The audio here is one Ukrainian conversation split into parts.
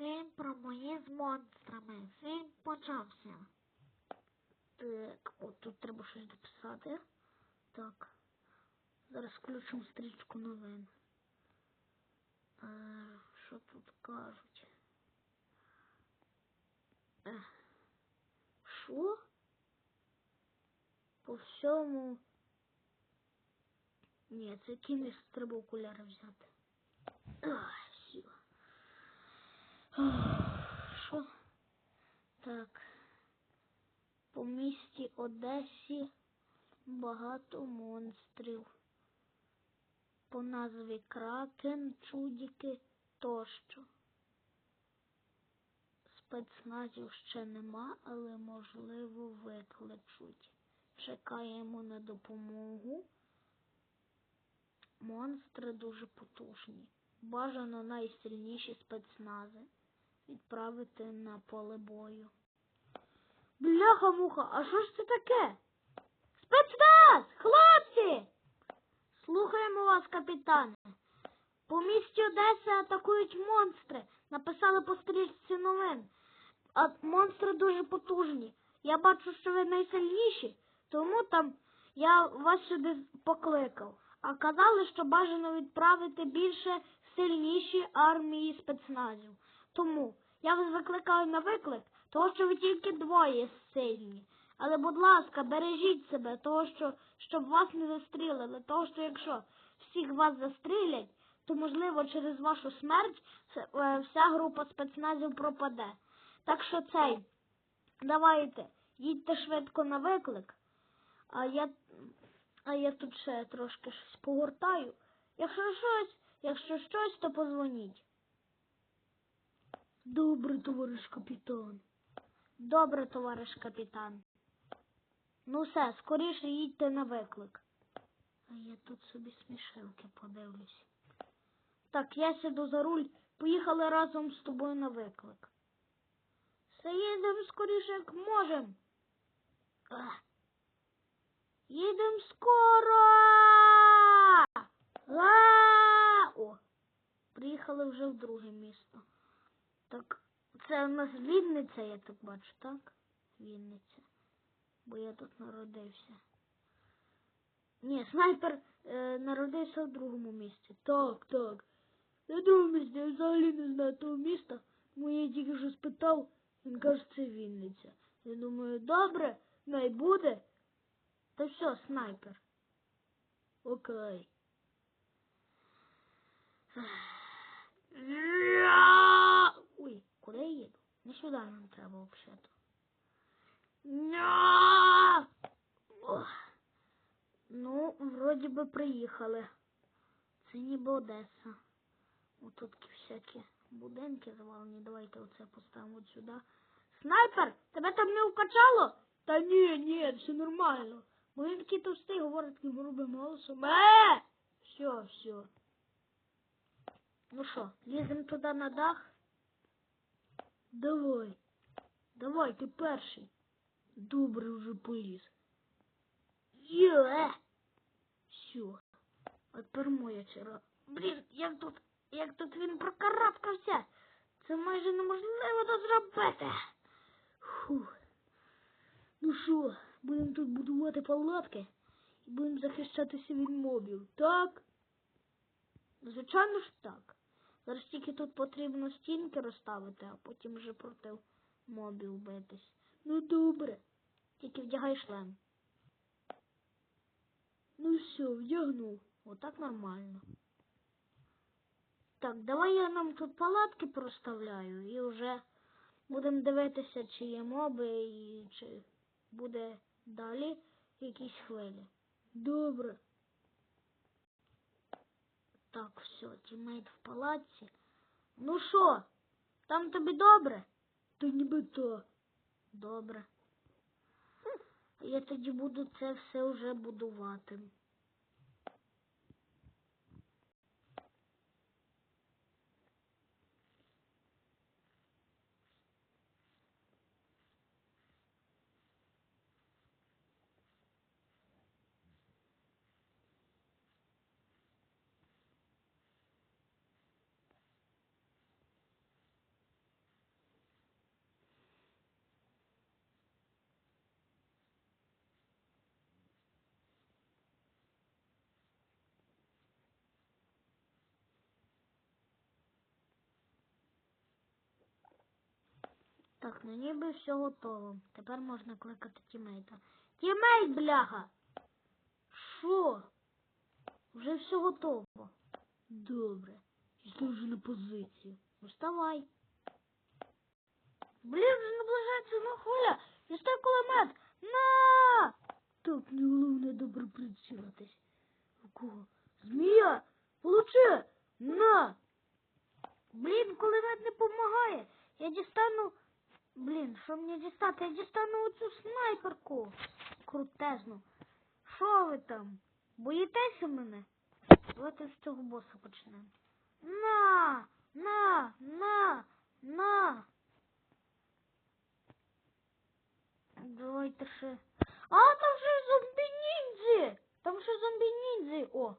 Фільм про мої з монстрами. Фільм почався. Так, от тут треба щось дописати. Так. Зараз включимо стрічку новин. Е, що тут кажуть? Е, Що? По всьому. Ні, це кінець треба окуляри взяти. Ах. Що? Так. По місті Одесі багато монстрів. По назві Кракен, чудіки тощо. Спецназів ще нема, але можливо викличуть. Чекаємо на допомогу. Монстри дуже потужні. Бажано найсильніші спецнази відправити на поле бою. Бляха-муха, а що ж це таке? Спецназ! Хлопці! Слухаємо вас, капітане. По місті Одеси атакують монстри. Написали по стрічці новин. А монстри дуже потужні. Я бачу, що ви найсильніші, тому там я вас сюди покликав. А казали, що бажано відправити більше сильніші армії спецназів. Тому я вас викликаю на виклик, того що ви тільки двоє сильні. Але, будь ласка, бережіть себе, того що щоб вас не застрілили, того що якщо всіх вас застрілять, то можливо через вашу смерть е, вся група спецназів пропаде. Так що цей, давайте, їдьте швидко на виклик, а я, а я тут ще трошки щось погортаю. Якщо щось, якщо щось, то позвоніть. Добре, товариш капітан. Добре, товариш капітан. Ну все, скоріше їдьте на виклик. А я тут собі смішилки подивлюсь. Так, я сяду за руль, поїхали разом з тобою на виклик. Все їдемо скоріше, як можем. Ах. Їдемо скоро. А! О, приїхали вже в друге місто. Так, це у нас Вінниця, я так бачу, так? Вінниця. Бо я тут народився. Ні, снайпер е, народився в другому місці. Так, так. Я другому місці, я взагалі не знаю того міста. Тому я тільки що спитав, він каже, це Вінниця. Я думаю, добре, най буде. Та все, снайпер. Окей. Не сюди нам треба взагалі. Ох. Ну, вроді би приїхали. Це ніби Одеса. Отут всякі будинки завалені. Давайте оце поставимо от сюди. Снайпер! Тебе там не вкачало? Та ні, ні, все нормально. Бо він такий товстий, говорить таким грубим голосом. Е! Все, все. Ну що, ліземо туди на дах? Давай. Давай, ти перший. Добре вже поліз. Є! Все. А тепер моя черга. Блін, як тут, як тут він прокарабкався. Це майже неможливо то зробити. Фух. Ну що, будемо тут будувати палатки і будемо захищатися від мобів, так? Звичайно ж так. Зараз тільки тут потрібно стінки розставити, а потім вже проти мобів битись. Ну добре. Тільки вдягай шлем. Ну все, вдягнув. Отак нормально. Так, давай я нам тут палатки проставляю і вже будемо дивитися, чи є моби і чи буде далі якісь хвилі. Добре. Так, все, тімейт в палаці. Ну що, там тобі добре? Та ніби то. Добре. Я тоді буду це все вже будувати. Так, ну ніби все готово. Тепер можна кликати тімейта. Тімейт, бляха! Що? Вже все готово. Добре. Йду вже на позицію. Вставай. Блін, вже наближається на хвиля. Дістай кулемет. На! Так, не головне добре прицілитись. У кого? Змія! Получи! На! Блін, кулемет не допомагає. Я дістану. Блін, що мені дістати? Я дістану оцю снайперку. Крутезну. Що ви там? Боїтеся мене? Давайте з цього боса почнемо. На! На! На! На! Давайте ще. А, там ще зомбі ніндзі! Там ще зомбі ніндзі! О!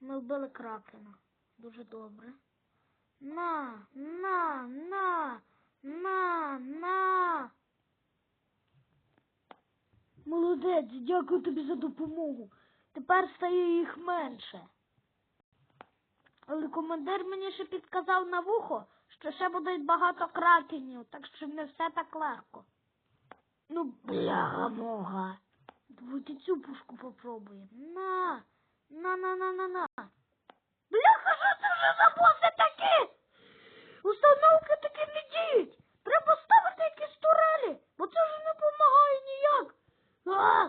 Ми вбили кракена. Дуже добре. На, на, на, на, на. Молодець, дякую тобі за допомогу. Тепер стає їх менше. Але командир мені ще підказав на вухо, що ще будуть багато кракенів, так що не все так легко. Ну, бляга мога. Давайте цю пушку попробуємо. На, на, на, на, на, на. Бляха, що це вже за боси такі? Установки такі. Треба ставити якісь турелі, бо це ж не допомагає ніяк. А,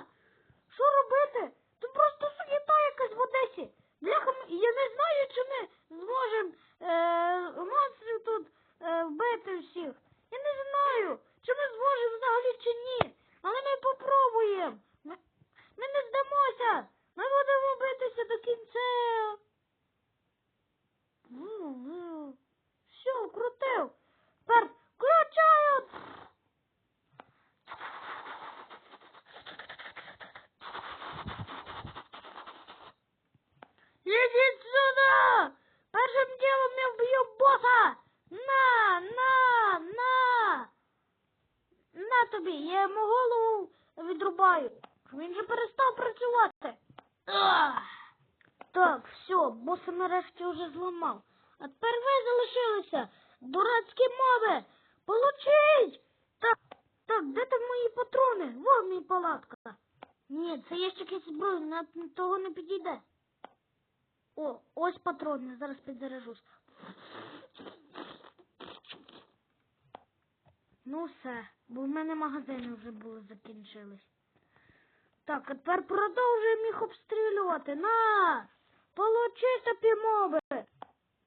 що робити? Тут просто суєта якась в Одесі. Бляха, м- я не знаю, чи ми зможемо е, монстрів тут е, вбити всіх. Я не знаю, чи ми зможемо взагалі чи ні. Але ми попробуємо. Ми, ми не здамося. Ми будемо битися до кінця. Ву-ву. Все, крутив. Тепер включаю. Ідіть сюди! Першим ділом я вб'ю боса! На, на, на! На тобі, я йому голову відрубаю. Він же перестав працювати. Так, все, боса нарешті вже зламав. А тепер ви залишилися. Дурацькі мови. Получить! Так, так, де там мої патрони? Во мій палатка. Ні, це ящик із зброї, на того не підійде. О, ось патрони, зараз підзаряжусь. Ну все, бо в мене магазини вже були закінчились. Так, а тепер продовжуємо їх обстрілювати. На! Получи тобі мови!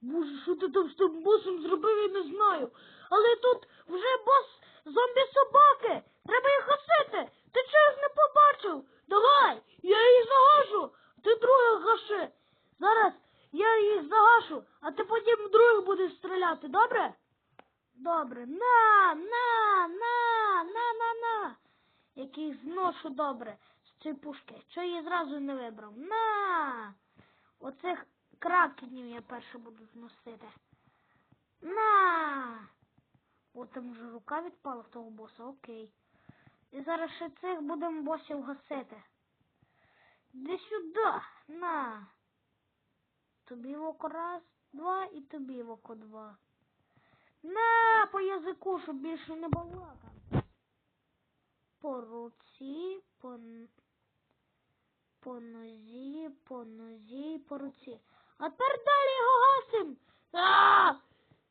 Боже, що ти там з тим босом зробив, я не знаю. Але тут вже бос зомбі-собаки. Треба їх гасити. Ти чого їх не побачив? Давай, я їх загашу, ти других гаши. Зараз я їх загашу, а ти потім других будеш стріляти, добре? Добре. На, на, на, на, на, на. Яких зношу добре з цієї пушки. Зразу не вибрав? На! Оцих кракенів я перше буду зносити. На! О, там вже рука відпала в того боса, окей. І зараз ще цих будемо босів гасити. Де сюди, на. Тобі в око раз, два і тобі око два. На по язику, щоб більше не балакав. По руці, по, по нозі, по нозі, по руці. А тепер далі його гасим.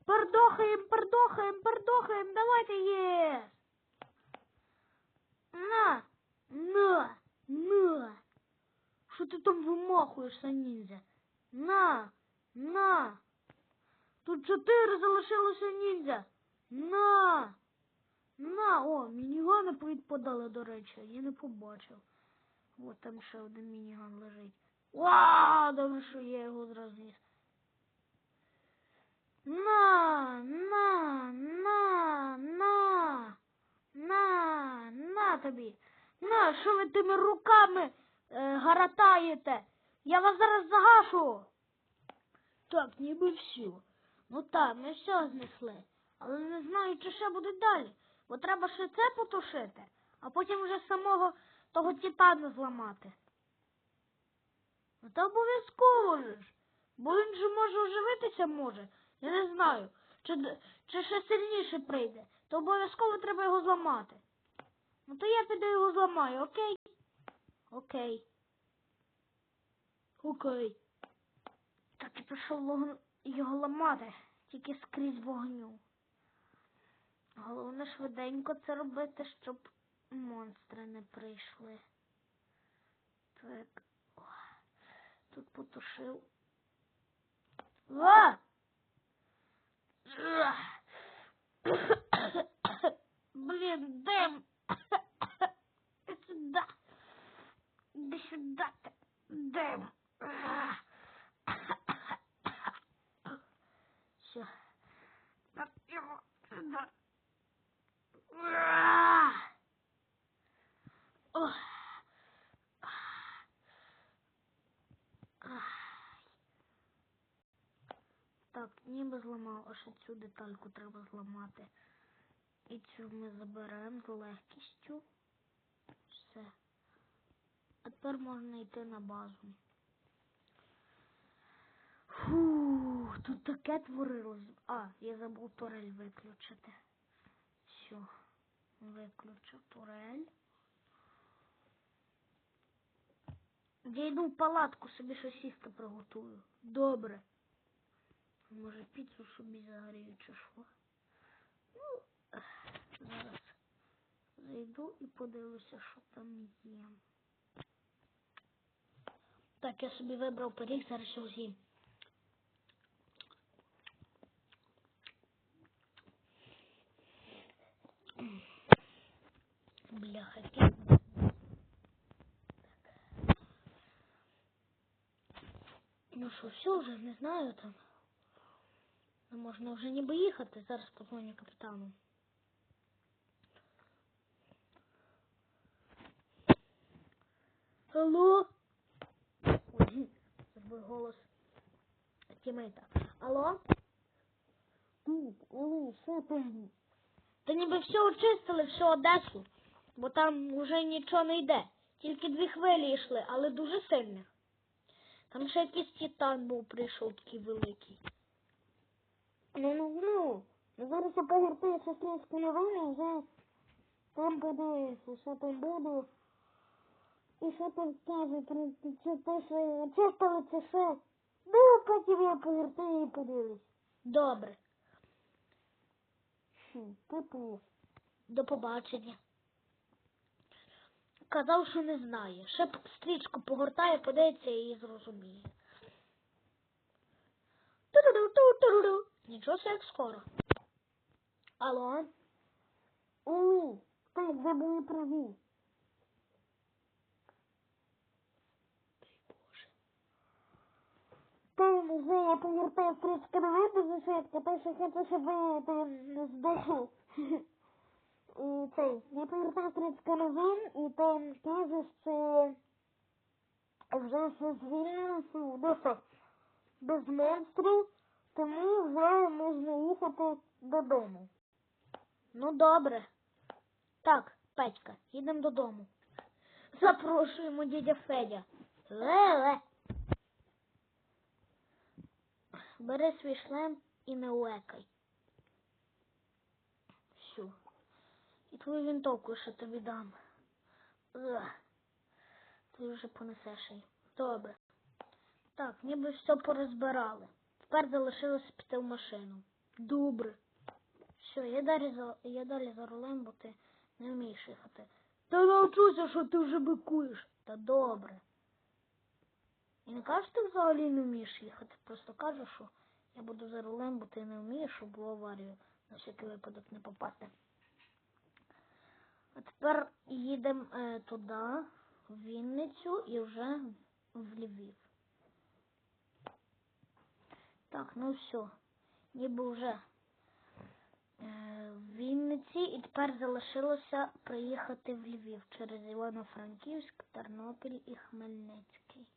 Пердохаєм, пердохаєм, пердохаєм, давайте є. На, на, на. Що ти там вимахуєшся, ніндзя? На, на. Тут чотири залишилося ніндзя. На. На, о, мінігани повідпадали, до речі, я не побачив. От там ще один мініган лежить. Вау, добре, що я його зразу. На, на, на, на, на, на тобі. На, що ви тими руками е, гаратаєте? Я вас зараз загашу. Так, ніби все. Ну так, ми все знесли. Але не знаю, чи ще буде далі. Бо треба ще це потушити, а потім вже самого того титана зламати. Ну та обов'язково ж. Бо він же може оживитися може. Я не знаю. Чи, чи ще сильніше прийде. то обов'язково треба його зламати. Ну то я піду його зламаю, окей? Окей. Окей. Так і пішов його ламати, тільки скрізь вогню. Головне швиденько це робити, щоб монстри не прийшли. Так. О, Тут потушив. А! Блін, дим. Іди сюди. Іди сюди. ти. Дим. Все. Так його сюди. Ох. Так, ніби зламав, а ще цю детальку треба зламати. І цю ми заберемо з легкістю. Все. А тепер можна йти на базу. Фу, тут таке творилось. А, я забув турель виключити. Все. Виключив турель. Я йду в палатку, собі щось їсти приготую. Добре. Може піцу собі загорію чи що? Ну, зараз зайду і подивлюся, що там є. Так, я собі вибрав пиріг, зараз його з'їм. Бляха, який Ну що, все вже, не знаю там. Ну, можна вже ніби їхати. Зараз позвоню капітану. Алло? Ой, забув голос тімейта. Алло? Оле, що там? Та ніби все очистили, всю Одесу, бо там вже нічого не йде. Тільки дві хвилі йшли, але дуже сильних. Там ще якийсь титан був прийшов такий великий. Ну, ну, ну. Ну, Зараз я повертаю сестринську новину, вже там подивився, що там буде. І що там скажуть, про те, що чистили це все. Ну, потім я повертаю і подивлюсь. Добре, Хм, Типу, до побачення. Казав, що не знає. Ще стрічку погортає, подивиться і зрозуміє. Ту-ду-ду-ту-ду-ду. Нічого себе скоро. Алло? Оле, так, ви були праві. Там вже я повертаю за швидко, те, що хочу, щоб ви там не здохли. І цей, я повертаю стрічку новин, і там каже, що вже все звільнилося, що, без монстрів, тому вже можна їхати додому. Ну, добре. Так, Петька, їдемо додому. Запрошуємо дядя Федя. Леле. Бери свій шлем і не уекай. Все. І твою винтовку ще тобі дам. Ти вже понесеш її. Добре. Так, ніби все порозбирали. Тепер залишилось піти в машину. Добре. Все, я далі за я далі за рулем, бо ти не вмієш їхати. Та навчуся, що ти вже бикуєш. Та добре. І не кажеш, ти взагалі не вмієш їхати. Просто кажу, що я буду за рулем, бо ти не вмієш, щоб було аварію на всякий випадок не попасти. А тепер їдемо е, туди, в Вінницю і вже в Львів. Так, ну все. Ніби вже е, в Вінниці і тепер залишилося приїхати в Львів через Івано-Франківськ, Тернопіль і Хмельницький.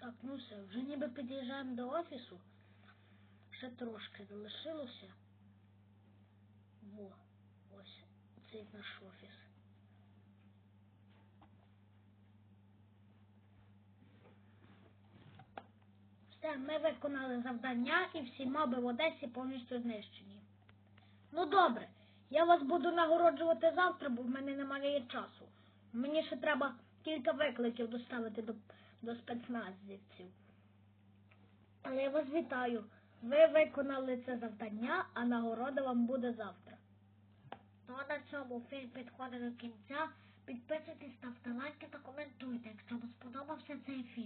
Так, ну все, вже ніби під'їжджаємо до офісу. Ще трошки залишилося. Во, ось цей наш офіс. Ми виконали завдання і всі моби в Одесі повністю знищені. Ну добре, я вас буду нагороджувати завтра, бо в мене немає часу. Мені ще треба кілька викликів доставити до, до спецназівців. Але я вас вітаю. Ви виконали це завдання, а нагорода вам буде завтра. Ну а на цьому фільм підходить до кінця. Підписуйтесь, ставте лайки та коментуйте, якщо вам сподобався цей фільм.